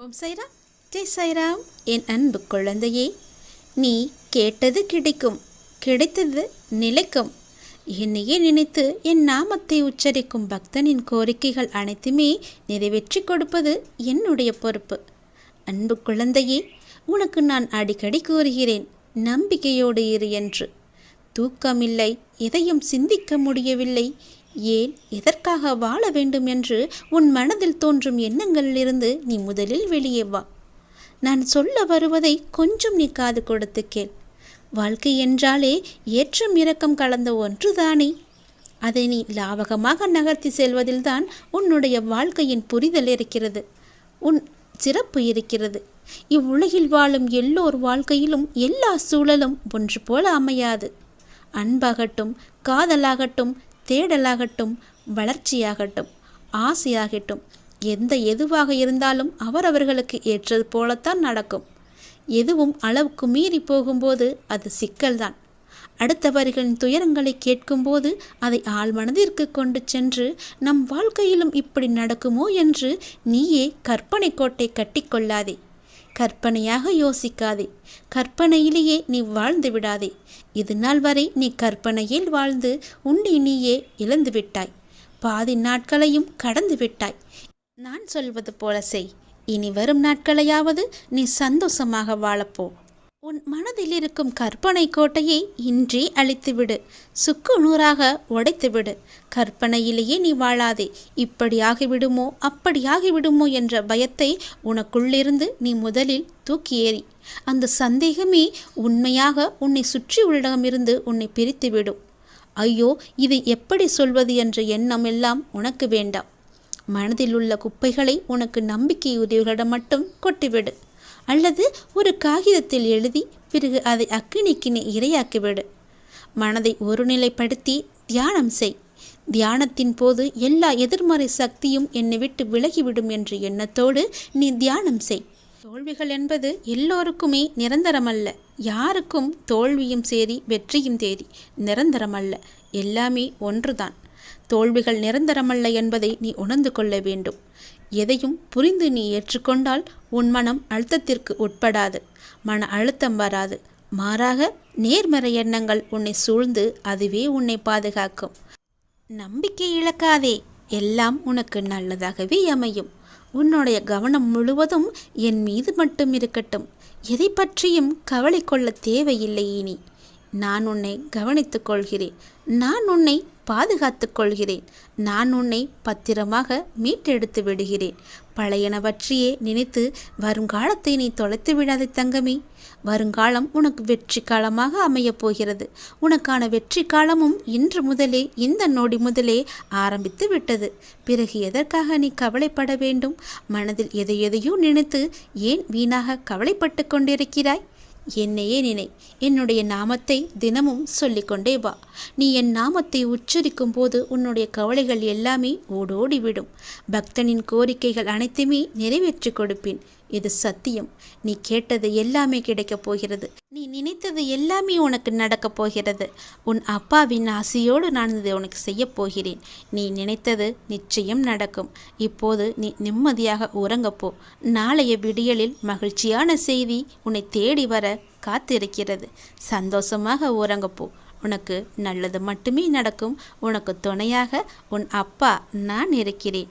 ஓம் சைராம் ஜெய் சைராம் என் அன்பு குழந்தையே நீ கேட்டது கிடைக்கும் கிடைத்தது நிலைக்கும். என்னையே நினைத்து என் நாமத்தை உச்சரிக்கும் பக்தனின் கோரிக்கைகள் அனைத்துமே நிறைவேற்றி கொடுப்பது என்னுடைய பொறுப்பு. அன்பு குழந்தையே உனக்கு நான் அடிக்கடி கூறுகிறேன் நம்பிக்கையோடு இரு என்று. தூக்கமில்லை எதையும் சிந்திக்க முடியவில்லை ஏன் எதற்காக வாழ வேண்டும் என்று உன் மனதில் தோன்றும் எண்ணங்களிலிருந்து நீ முதலில் வெளியே வா. நான் சொல்ல வருவதை கொஞ்சம் நீ காது கொடுத்து கேள். வாழ்க்கை என்றாலே ஏற்றம் இரக்கம் கலந்த ஒன்றுதானே? அதை நீ லாவகமாக நகர்த்தி செல்வதில்தான் உன்னுடைய வாழ்க்கையின் புரிதல் இருக்கிறது. உன் சிறப்பு இருக்கிறது. இவ்வுலகில் வாழும் எல்லோர் வாழ்க்கையிலும் எல்லா சூழலும் ஒன்று போல அமையாது. அன்பாகட்டும் காதலாகட்டும் தேடலாகட்டும் வளர்ச்சியாகட்டும் ஆசையாகட்டும் எந்த எதுவாக இருந்தாலும் அவரவர்களுக்கு ஏற்றது போலத்தான் நடக்கும். எதுவும் அளவுக்கு மீறி போகும்போது அது சிக்கல்தான். அடுத்தவர்களின் துயரங்களை கேட்கும்போது அதை ஆழ்மனதிற்கு கொண்டு சென்று நம் வாழ்க்கையிலும் இப்படி நடக்குமோ என்று நீயே கற்பனை கோட்டை கட்டிக்கொள்ளாதே கற்பனையாக யோசிக்காதே. கற்பனையிலேயே நீ வாழ்ந்து விடாதே. இது நாள் வரை நீ கற்பனையில் வாழ்ந்து உன்னை நீயே இழந்து விட்டாய். பாதி நாட்களையும் கடந்து விட்டாய். நான் சொல்வது போல செய். இனி வரும் நாட்களையாவது நீ சந்தோஷமாக வாழப்போ. உன் மனதில் இருக்கும் கற்பனை கோட்டையை இன்றே அழித்துவிடு. சுக்கு நூறாக உடைத்துவிடு. கற்பனையிலேயே நீ வாழாதே. இப்படியாகிவிடுமோ அப்படியாகிவிடுமோ என்ற பயத்தை உனக்குள்ளிருந்து நீ முதலில் தூக்கி ஏறி அந்த சந்தேகமே உண்மையாக உன்னை சுற்றி உள்ளிடமிருந்து உன்னை பிரித்துவிடும். ஐயோ இதை எப்படி சொல்வது என்ற எண்ணம் எல்லாம் உனக்கு வேண்டாம். மனதில் உள்ள குப்பைகளை உனக்கு நம்பிக்கை உதவிகளிடம் மட்டும் கொட்டிவிடு. அல்லது ஒரு காகிதத்தில் எழுதி பிறகு அதை அக்கினிக்கு நீ இரையாக்கிவிடு. மனதை ஒருநிலைப்படுத்தி தியானம் செய். தியானத்தின் போது எல்லா எதிர்மறை சக்தியும் என்னை விட்டு விலகிவிடும் என்ற எண்ணத்தோடு நீ தியானம் செய். தோல்விகள் என்பது எல்லோருக்குமே நிரந்தரமல்ல. யாருக்கும் தோல்வியும் சேரி வெற்றியும் தேடி நிரந்தரமல்ல. எல்லாமே ஒன்றுதான். தோல்விகள் நிரந்தரமல்ல என்பதை நீ உணர்ந்து கொள்ள வேண்டும். எதையும் புரிந்து நீ ஏற்றுக்கொண்டால் உன் மனம் அழுத்தத்திற்கு உட்படாது. மன அழுத்தம் வராது. மாறாக நேர்மறை எண்ணங்கள் உன்னை சூழ்ந்து அதுவே உன்னை பாதுகாக்கும். நம்பிக்கை இழக்காதே. எல்லாம் உனக்கு நல்லதாகவே அமையும். உன்னுடைய கவனம் முழுவதும் என் மீது மட்டும் இருக்கட்டும். எதை பற்றியும் கவலை கொள்ள தேவையில்லை இனி. நான் உன்னை கவனித்துக் கொள்கிறேன். நான் உன்னை பாதுகாத்துக் கொள்கிறேன். நான் உன்னை பத்திரமாக மீட்டெடுத்து விடுகிறேன். பழையனவற்றையே நினைத்து வருங்காலத்தை நீ தொலைத்து விடாதே தங்கமே. வருங்காலம் உனக்கு வெற்றி காலமாக அமையப் போகிறது. உனக்கான வெற்றி காலமும் இன்று முதலே இந்த நொடி முதலே ஆரம்பித்து விட்டது. பிறகு எதற்காக நீ கவலைப்பட வேண்டும்? மனதில் எதை எதையோ நினைத்து ஏன் வீணாக கவலைப்பட்டு கொண்டிருக்கிறாய்? என்னையே நினை. என்னுடைய நாமத்தை தினமும் சொல்லிக்கொண்டே வா. நீ என் நாமத்தை உச்சரிக்கும் போது உன்னுடைய கவலைகள் எல்லாமே ஓடோடிவிடும். பக்தனின் கோரிக்கைகள் அனைத்துமே நிறைவேற்றி கொடுப்பேன். இது சத்தியம். நீ கேட்டது எல்லாமே கிடைக்கப் போகிறது. நீ நினைத்தது எல்லாமே உனக்கு நடக்கப் போகிறது. உன் அப்பாவின் ஆசையோடு நான் இதை உனக்கு செய்யப் போகிறேன். நீ நினைத்தது நிச்சயம் நடக்கும். இப்போது நீ நிம்மதியாக உறங்கப்போ நாளைய விடியலில் மகிழ்ச்சியான செய்தி உன்னை தேடி வர காத்திருக்கிறது. சந்தோஷமாக உறங்கப்போ உனக்கு நல்லது மட்டுமே நடக்கும். உனக்கு துணையாக உன் அப்பா நான் இருக்கிறேன்.